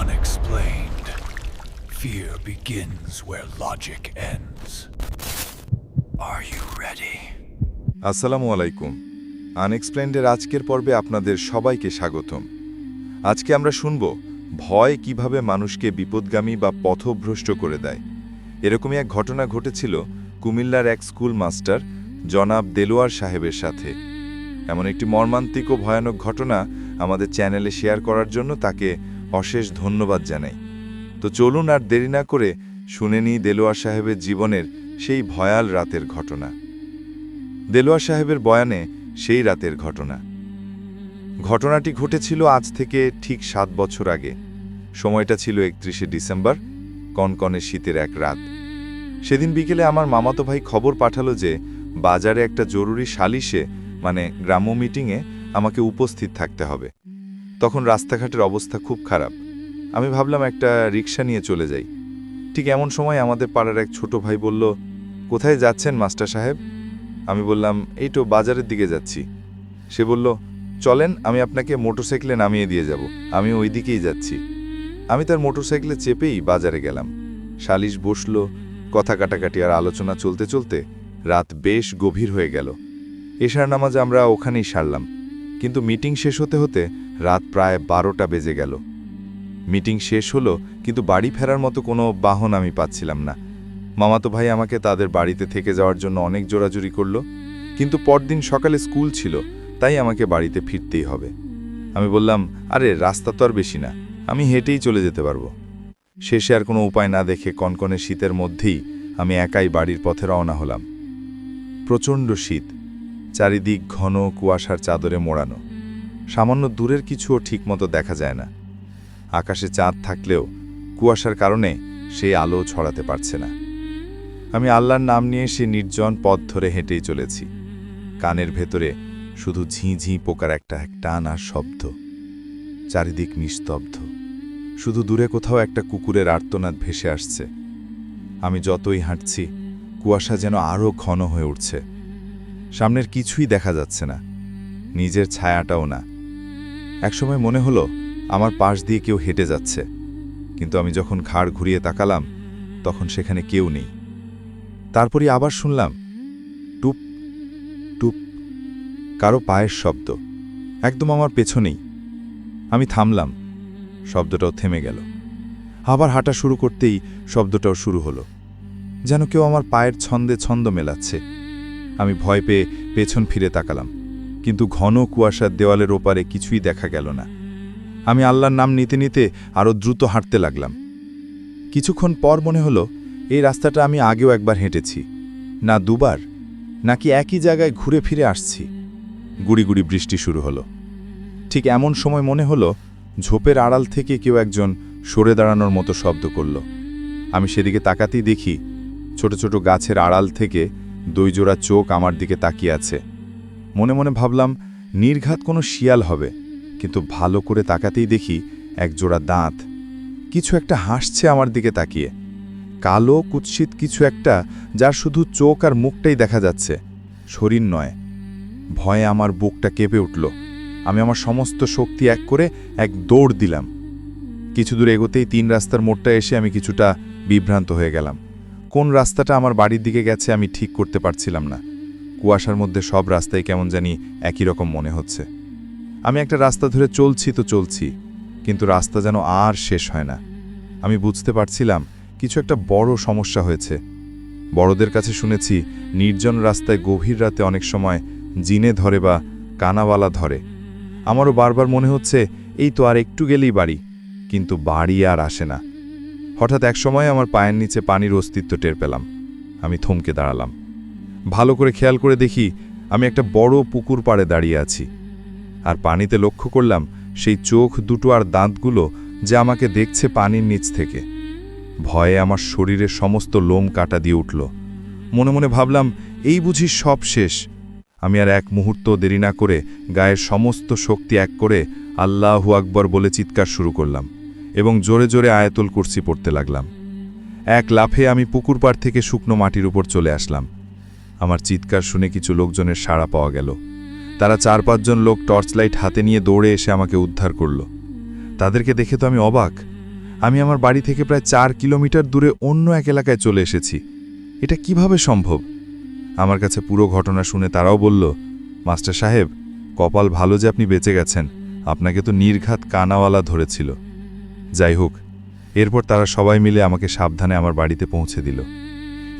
Unexplained. Fear begins where logic ends. Are you ready? আসসালামু আলাইকুম আনএক্সপ্লেন্ডের আজকের পর্বে আপনাদের সবাইকে স্বাগতম আজকে আমরা শুনব ভয় কীভাবে মানুষকে বিপদগামী বা পথভ্রষ্ট করে দেয় এরকমই এক ঘটনা ঘটেছিল কুমিল্লার এক স্কুল মাস্টার জনাব দেলোয়ার সাহেবের সাথে এমন একটি মর্মান্তিক ও ভয়ানক ঘটনা আমাদের চ্যানেলে শেয়ার করার জন্য তাকে অশেষ ধন্যবাদ জানাই। তো চলুন আর দেরি না করে শুনে নিই দেলোয়ার সাহেবের জীবনের সেই ভয়াল রাতের ঘটনা। দেলোয়ার সাহেবের বয়ানে সেই রাতের ঘটনা। ঘটনাটি ঘটেছিল আজ থেকে ঠিক সাত বছর আগে। সময়টা ছিল একত্রিশে ডিসেম্বর, কনকনে শীতের এক রাত। সেদিন বিকেলে আমার মামাতো ভাই খবর পাঠালো যে বাজারে একটা জরুরি সালিশে মানে গ্রাম্য মিটিংয়ে আমাকে উপস্থিত থাকতে হবে। তখন রাস্তাঘাটের অবস্থা খুব খারাপ। আমি ভাবলাম একটা রিক্সা নিয়ে চলে যাই। ঠিক এমন সময় আমাদের পাড়ার এক ছোট ভাই বলল, কোথায় যাচ্ছেন মাস্টার সাহেব? আমি বললাম, এই তো বাজারের দিকে যাচ্ছি। সে বলল, চলেন, আমি আপনাকে মোটরসাইকেলে নামিয়ে দিয়ে যাব। আমি ওই দিকেই যাচ্ছি। আমি তার মোটরসাইকেলে চেপেই বাজারে গেলাম। সালিশ বসল, কথা কাটাকাটি আর আলোচনা চলতে চলতে রাত বেশ গভীর হয়ে গেল। এশার নামাজ আমরা ওখানেই সারলাম। কিন্তু মিটিং শেষ হতে হতে রাত প্রায় বারোটা বেজে গেল। মিটিং শেষ হলো, কিন্তু বাড়ি ফেরার মতো কোনো বাহন আমি পাচ্ছিলাম না। মামাতো ভাই আমাকে তাদের বাড়িতে থেকে যাওয়ার জন্য অনেক জোরাজুরি করল, কিন্তু পরদিন সকালে স্কুল ছিল, তাই আমাকে বাড়িতে ফিরতেই হবে। আমি বললাম, আরে, রাস্তা তো আর বেশি না, আমি হেঁটেই চলে যেতে পারব। শেষে আর কোনো উপায় না দেখে কনকনে শীতের মধ্যেই আমি একাই বাড়ির পথে রওনা হলাম। প্রচণ্ড শীত চারিদিক ঘন কুয়াশার চাদরে মোড়ানো। সামান্য দূরের কিছুও ঠিকমতো দেখা যায় না। আকাশে চাঁদ থাকলেও কুয়াশার কারণে সেই আলো ছড়াতে পারছে না। আমি আল্লাহর নাম নিয়ে সে নির্জন পথ ধরে হেঁটেই চলেছি। কানের ভেতরে শুধু ঝিঁ ঝিঁ পোকার একটা এক টান আর শব্দ। চারিদিক নিস্তব্ধ। শুধু দূরে কোথাও একটা কুকুরের আর্তনাদ ভেসে আসছে। আমি যতই হাঁটছি, কুয়াশা যেন আরও ঘন হয়ে উঠছে। সামনের কিছুই দেখা যাচ্ছে না। নিজের ছায়াটাও না। একসময় মনে হলো, আমার পাশ দিয়ে কেউ হেঁটে যাচ্ছে। কিন্তু আমি যখন ঘাড় ঘুরিয়ে তাকালাম, তখন সেখানে কেউ নেই। তারপরই আবার শুনলাম, টুপ টুপ, কারও পায়ের শব্দ। একদম আমার পেছনেই। আমি থামলাম, শব্দটাও থেমে গেল। আবার হাঁটা শুরু করতেই শব্দটাও শুরু হলো। যেন কেউ আমার পায়ের ছন্দে ছন্দ মেলাচ্ছে। আমি ভয় পেয়ে পেছন ফিরে তাকালাম, কিন্তু ঘন কুয়াশার দেওয়ালের ওপারে কিছুই দেখা গেল না। আমি আল্লাহর নাম নিতে নিতে আরও দ্রুত হাঁটতে লাগলাম। কিছুক্ষণ পর মনে হলো, এই রাস্তাটা আমি আগেও একবার হেঁটেছি, না দুবার, নাকি একই জায়গায় ঘুরে ফিরে আসছি। গুড়ি গুড়ি বৃষ্টি শুরু হলো। ঠিক এমন সময় মনে হলো, ঝোপের আড়াল থেকে কেউ একজন সরে দাঁড়ানোর মতো শব্দ করল। আমি সেদিকে তাকাতেই দেখি, ছোট ছোট গাছের আড়াল থেকে দুই জোড়া চোখ আমার দিকে তাকিয়ে আছে। মনে মনে ভাবলাম, নির্ঘাত কোনো শিয়াল হবে, কিন্তু ভালো করে তাকাতেই দেখি এক জোড়া দাঁত। কিছু একটা হাসছে আমার দিকে তাকিয়ে। কালো, কুৎসিত কিছু একটা যার শুধু চোখ আর মুখটাই দেখা যাচ্ছে। শরীর নয়। ভয়ে আমার বুকটা কেঁপে উঠল। আমি আমার সমস্ত শক্তি এক করে এক দৌড় দিলাম। কিছু দূর এগোতেই তিন রাস্তার মোড়টা এসে আমি কিছুটা বিভ্রান্ত হয়ে গেলাম। কোন রাস্তাটা আমার বাড়ির দিকে গেছে আমি ঠিক করতে পারছিলাম না। কুয়াশার মধ্যে সব রাস্তায় কেমন জানি একই রকম মনে হচ্ছে। আমি একটা রাস্তা ধরে চলছি তো চলছি, কিন্তু রাস্তা যেন আর শেষ হয় না। আমি বুঝতে পারছিলাম কিছু একটা বড় সমস্যা হয়েছে। বড়দের কাছে শুনেছি নির্জন রাস্তায় গভীর রাতে অনেক সময় জিনে ধরে বা কানাওয়ালা ধরে। আমারও বারবার মনে হচ্ছে, এই তো আর একটু গেলেই বাড়ি, কিন্তু বাড়ি আর আসে না। হঠাৎ এক সময় আমার পায়ের নিচে পানির অস্তিত্ব টের পেলাম। আমি থমকে দাঁড়ালাম। ভালো করে খেয়াল করে দেখি আমি একটা বড় পুকুর পাড়ে দাঁড়িয়ে আছি। আর পানিতে লক্ষ্য করলাম সেই চোখ দুটো আর দাঁতগুলো যে আমাকে দেখছে পানির নিচ থেকে। ভয়ে আমার শরীরের সমস্ত লোম কাটা দিয়ে উঠল। মনে মনে ভাবলাম, এই বুঝি সব শেষ। আমি আর এক মুহূর্ত দেরি না করে গায়ের সমস্ত শক্তি এক করে আল্লাহু আকবর বলে চিৎকার শুরু করলাম। এবং জোরে জোরে আয়াতুল কুরসি পড়তে লাগলাম। এক লাফে আমি পুকুর পাড় থেকে শুকনো মাটির উপর চলে আসলাম। আমার চিৎকার শুনে কিছু লোকজনের সাড়া পাওয়া গেল। তারা চার পাঁচজন লোক টর্চ লাইট হাতে নিয়ে দৌড়ে এসে আমাকে উদ্ধার করল। তাদেরকে দেখে তো আমি অবাক। আমি আমার বাড়ি থেকে প্রায় চার কিলোমিটার দূরে অন্য এক এলাকায় চলে এসেছি। এটা কীভাবে সম্ভব? আমার কাছে পুরো ঘটনা শুনে তারাও বলল, মাস্টার সাহেব, কপাল ভালো যে আপনি বেঁচে গেছেন। আপনাকে তো নির্ঘাত কানাওয়ালা ধরেছিল। যাই হোক, এরপর তারা সবাই মিলে আমাকে সাবধানে আমার বাড়িতে পৌঁছে দিল।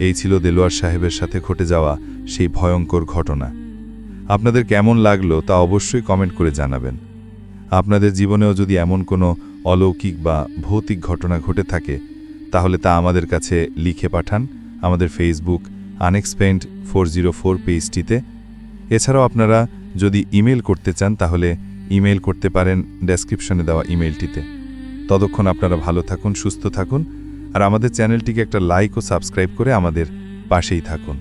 এই ছিল দেলোয়ার সাহেবের সাথে ঘটে যাওয়া সেই ভয়ঙ্কর ঘটনা। আপনাদের কেমন লাগল তা অবশ্যই কমেন্ট করে জানাবেন। আপনাদের জীবনেও যদি এমন কোনো অলৌকিক বা ভৌতিক ঘটনা ঘটে থাকে, তাহলে তা আমাদের কাছে লিখে পাঠান আমাদের ফেসবুক আনএক্সপেন্ড ফোর জিরো ফোর পেজটিতে। এছাড়াও আপনারা যদি ইমেল করতে চান, তাহলে ইমেল করতে পারেন ডেসক্রিপশনে দেওয়া ইমেলটিতে। ততক্ষণ আপনারা ভালো থাকুন, সুস্থ থাকুন, আর আমাদের চ্যানেলটিকে একটা লাইক ও সাবস্ক্রাইব করে আমাদের পাশেই থাকুন।